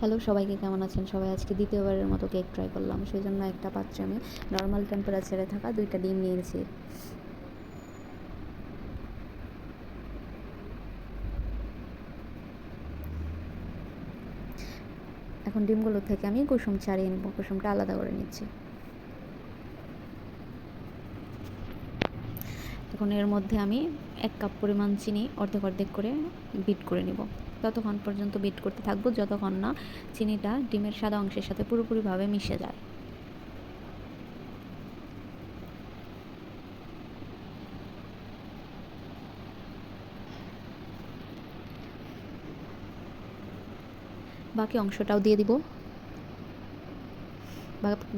Hello সবাইকে কেমন আছেন? সবাই আজকে দ্বিতীয়বারের মতো কেক ট্রাই করলাম। সেই জন্য একটা পাত্রে আমি নর্মাল টেম্পারেচারে থাকা দুইটা ডিম নিয়েছি। এখন ডিমগুলো থেকে আমি কুসুম ছাড়িয়ে নেব। কুসুমটা আলাদা করে নিচ্ছি। এখন এর মধ্যে আমি এক কাপ পরিমাণ চিনি অর্ধেক অর্ধেক করে বিট করে নিব। ততক্ষণ পর্যন্ত বিট করতে থাকব, যতক্ষণ না চিনিটা ডিমের সাদা অংশের সাথে পুরোপুরিভাবে মিশে যায়। বাকি অংশটাও দিয়ে দিব।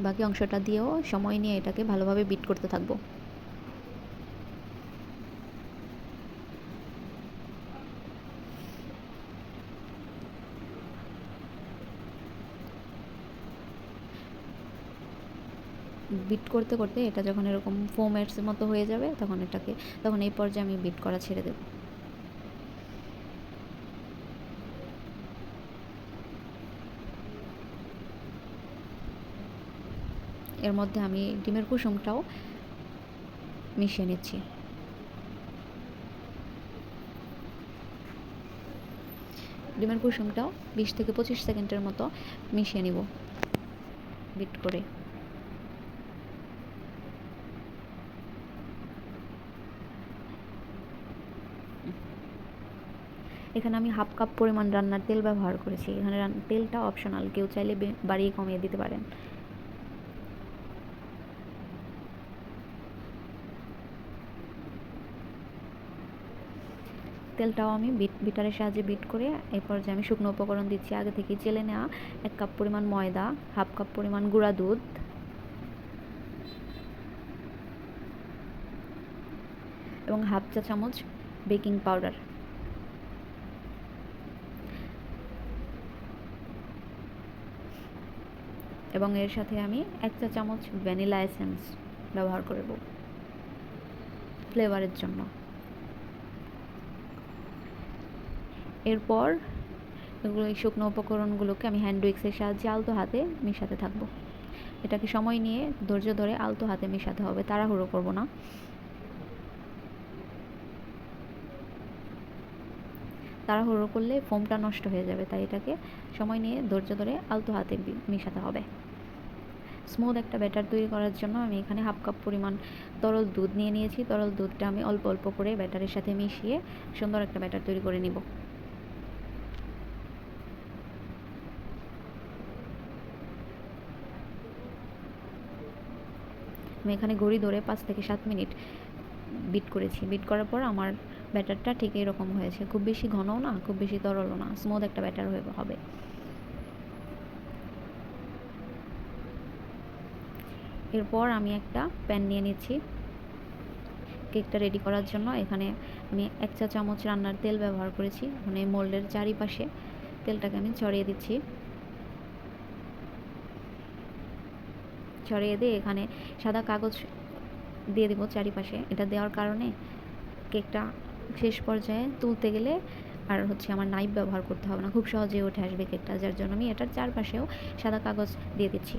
বাকি অংশটা দিয়েও সময় নিয়ে এটাকে ভালোভাবে বিট করতে থাকব। বিট করতে করতে এটা যখন এরকম ফোমের মতো হয়ে যাবে, তখন এটাকে, তখন এই পর্যায়ে আমি বিট করা ছেড়ে দেব। এর মধ্যে আমি ডিমের কুসুমটাও মিশিয়ে নিচ্ছি। ডিমের কুসুমটাও বিশ থেকে পঁচিশ সেকেন্ডের মতো মিশিয়ে নিব বিট করে। এখানে আমি হাফ কাপ পরিমাণ রান্নার তেল ব্যবহার করেছি। এখানে তেলটা অপশনাল কেউ চাইলে বাড়িয়ে কমিয়ে দিতে পারেন। তেলটাও আমি বিট বিটারের সাহায্যে বিট করে এরপর যে আমি শুকনো উপকরণ দিচ্ছি। আগে থেকে চেলে নেওয়া এক কাপ পরিমাণ ময়দা, হাফ কাপ পরিমাণ গুঁড়া দুধ। এবং হাফ চা চামচ বেকিং পাউডার। এবং এর সাথে আমি এক চা চামচ ভ্যানিলা এসেন্স ব্যবহার করব। ফ্লেভারের জন্য। এরপর এগুলো এই শুকনো উপকরণগুলোকে আমি হ্যান্ড উইক্সের সাহায্যে আলতো হাতে মেশাতে থাকব। এটাকে সময় নিয়ে ধৈর্য ধরে আলতো হাতে মেশাতে হবে, তাড়াহুড়ো করব না। তাড়াহুড়ো করলে ফোমটা নষ্ট হয়ে যাবে, তাই এটাকে সময় নিয়ে ধৈর্য ধরে আলতো হাতে মেশাতে হবে। স্মুথ একটা ব্যাটার তৈরি করার জন্য আমি এখানে হাফ কাপ পরিমাণ তরল দুধ নিয়ে নিয়েছি। তরল দুধটা আমি অল্প অল্প করে ব্যাটারের সাথে মিশিয়ে সুন্দর একটা ব্যাটার তৈরি করে নিব। আমি এখানে ঘড়ি ধরে পাঁচ থেকে সাত মিনিট বিট করেছি। বিট করার পর আমার ব্যাটারটা ঠিক এরকম হয়েছে। খুব বেশি ঘনও না, খুব বেশি তরলও না স্মুথ একটা ব্যাটার হবে। এরপর আমি একটা প্যান নিয়ে নিচ্ছি। কেকটা রেডি করার জন্য এখানে আমি এক চা চামচ রান্নার তেল ব্যবহার করেছি মানে মোল্ডের চারিপাশে তেলটাকে আমি ছড়িয়ে দিচ্ছি। ছড়িয়ে দিয়ে এখানে সাদা কাগজ দিয়ে দেবো চারিপাশে। এটা দেওয়ার কারণে কেকটা শেষ পর্যায়ে তুলতে গেলে আর হচ্ছে আমার নাইফ ব্যবহার করতে হবে না, খুব সহজে উঠে আসবে কেকটা, যার জন্য আমি এটার চারপাশেও সাদা কাগজ দিয়ে দিচ্ছি।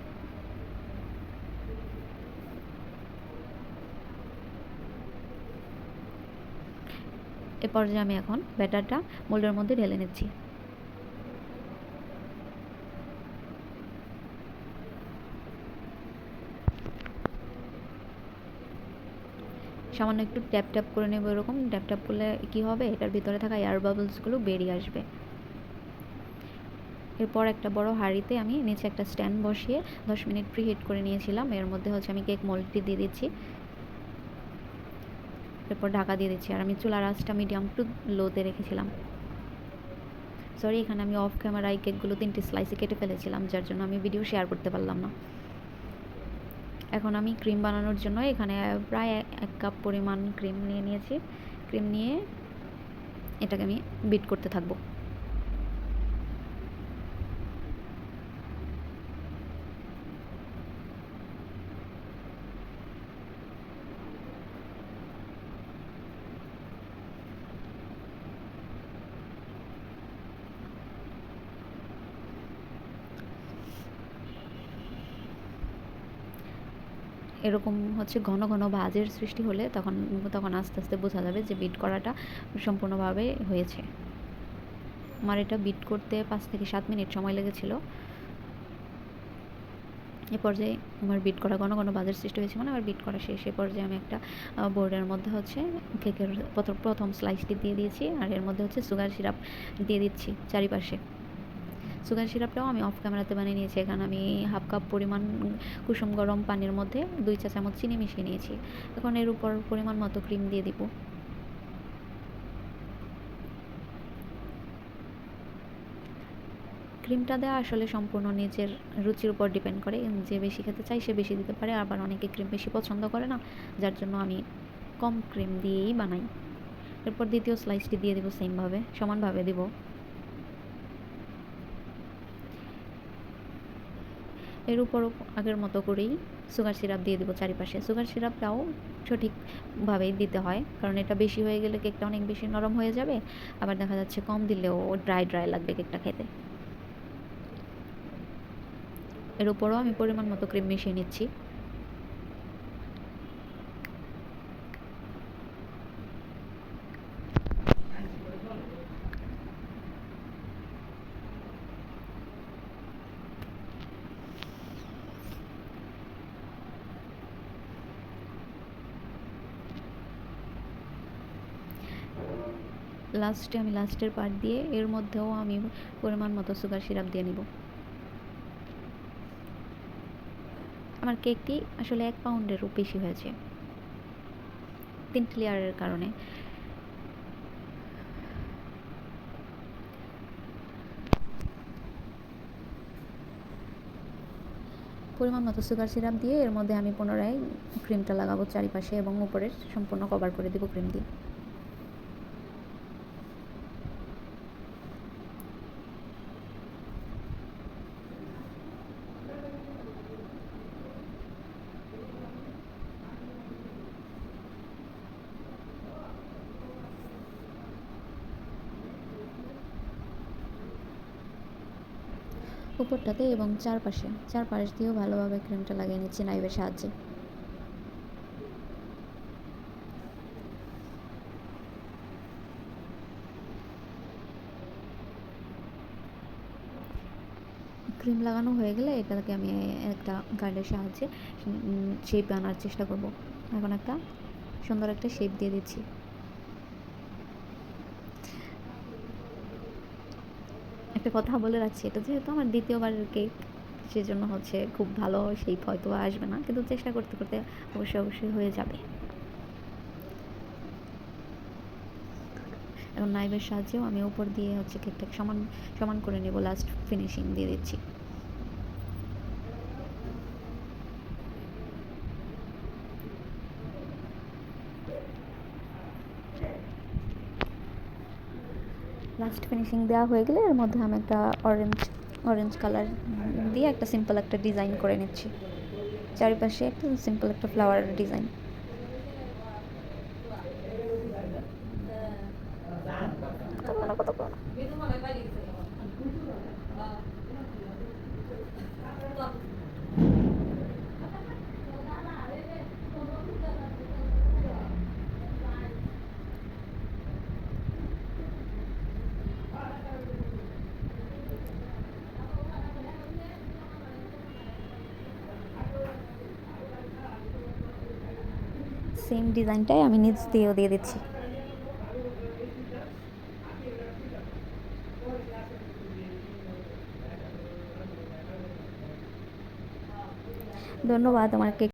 এ পর্যায়ে আমি এখন ব্যাটারটা মোল্ডের মধ্যে ঢেলে নিচ্ছি। সামান্য একটু ট্যাপ ট্যাপ করে নেব এরকম। ট্যাপ ট্যাপ করলে কি হবে? এটার ভিতরে থাকা এয়ার বাবলসগুলো বেরিয়ে আসবে। এরপর একটা বড় হাঁড়িতে আমি নিচে একটা স্ট্যান্ড বসিয়ে দশ মিনিট প্রিহিট করে নিয়েছিলাম। এর মধ্যে হচ্ছে আমি কেক মোল্ডটি দিয়ে দিচ্ছি। এরপর ঢাকা দিয়ে দিচ্ছি। আর আমি চুলার আঁচটা মিডিয়াম টু লোতে রেখেছিলাম। সরি এখানে আমি অফ ক্যামেরায় কেকগুলো তিনটি স্লাইসে কেটে ফেলেছিলাম, যার জন্য আমি ভিডিও শেয়ার করতে পারলাম না। এখন আমি ক্রিম বানানোর জন্য এখানে প্রায় এক কাপ পরিমাণ ক্রিম নিয়ে নিয়েছি। ক্রিম নিয়ে এটাকে আমি বিট করতে থাকব। এরকম হচ্ছে ঘন ঘন বাজের সৃষ্টি হলে তখন তখন আস্তে আস্তে বোঝা যাবে যে বিট করাটা সম্পূর্ণভাবে হয়েছে। আমার এটা বিট করতে পাঁচ থেকে সাত মিনিট সময় লেগেছিল। এ পর্যায়ে আমার বিট করা ঘন ঘন বাজার সৃষ্টি হয়েছে মানে আমার বিট করা শেষ। এ পর্যায়ে আমি একটা বোর্ডের মধ্যে হচ্ছে কেকের প্রথম স্লাইসটি দিয়ে দিয়েছি আর এর মধ্যে হচ্ছে সুগার সিরাপ দিয়ে দিচ্ছি চারিপাশে। সুগার সিরাপটাও আমি অফ ক্যামেরাতে বানিয়ে নিয়েছি। এখানে আমি হাফ কাপ পরিমাণ কুসুম গরম পানির মধ্যে দুই চা চামচ চিনি মিশিয়ে নিয়েছি। এখন এর উপর পরিমাণ মতো ক্রিম দিয়ে দিব। ক্রিমটা দেওয়া আসলে সম্পূর্ণ নিজের রুচির উপর ডিপেন্ড করে। যে বেশি খেতে চাই সে বেশি দিতে পারে। আবার অনেকে ক্রিম বেশি পছন্দ করে না, যার জন্য আমি কম ক্রিম দিয়েই বানাই। এরপর দ্বিতীয় স্লাইসটি দিয়ে দেবো সেমভাবে সমানভাবে দেব। এর উপরও আগের মতো করেই সুগার সিরাপ দিয়ে দেবো চারিপাশে। সুগার সিরাপটাও সঠিকভাবেই দিতে হয়, কারণ এটা বেশি হয়ে গেলে কেকটা অনেক বেশি নরম হয়ে যাবে, আবার দেখা যাচ্ছে কম দিলেও ড্রাই ড্রাই লাগবে কেকটা খেতে। এর উপরও আমি পরিমাণ মতো ক্রিম মিশিয়ে নিচ্ছি। লাস্টে আমি লাস্টের পার্ট দিয়ে এর মধ্যেও আমি পরিমাণ মতো সুগার সিরাপ দিয়ে নিব। আমার কেকটি আসলে এক পাউন্ডেরও বেশি হয়েছে। তিনটি লেয়ারের কারণে। পরিমাণ মতো সুগার সিরাপ দিয়ে এর মধ্যে আমি পুনরায় ক্রিমটা লাগাবো চারিপাশে এবং উপরের সম্পূর্ণ কভার করে দেবো ক্রিম দিয়ে। উপরটাতে এবং চারপাশে। চারপাশ দিয়েও ভালোভাবে ক্রিমটা লাগিয়ে নিচ্ছি নাইভের সাহায্যে। ক্রিম লাগানো হয়ে গেলে এটাকে আমি একটা গার্ডের সাহায্যে শেপ আনার চেষ্টা করব। এখন একটা সুন্দর একটা শেপ দিয়ে দিচ্ছি। একটা কথা বলে রাখছি। এটা যেহেতু আমার দ্বিতীয়বারের কেক, সেজন্য হচ্ছে খুব ভালো, সেই হয়তো আসবে না। কিন্তু চেষ্টা করতে করতে অবশ্যই অবশ্যই হয়ে যাবে। এখন নাইভের সাহায্যেও আমি উপর দিয়ে হচ্ছে কেকটাকে সমান সমান করে নেব লাস্ট ফিনিশিং দিয়ে দিচ্ছি। লাস্ট ফিনিশিং দেওয়া হয়ে গেলে এর মধ্যে আমি একটা অরেঞ্জ অরেঞ্জ কালার দিয়ে একটা সিম্পল একটা ডিজাইন করে নিচ্ছি। চারিপাশে একটা সিম্পল একটা ফ্লাওয়ার ডিজাইন সেম ডিজাইনটাই আমি নিজ দিয়েও দিয়ে দিচ্ছি। ধন্যবাদ আমার কেক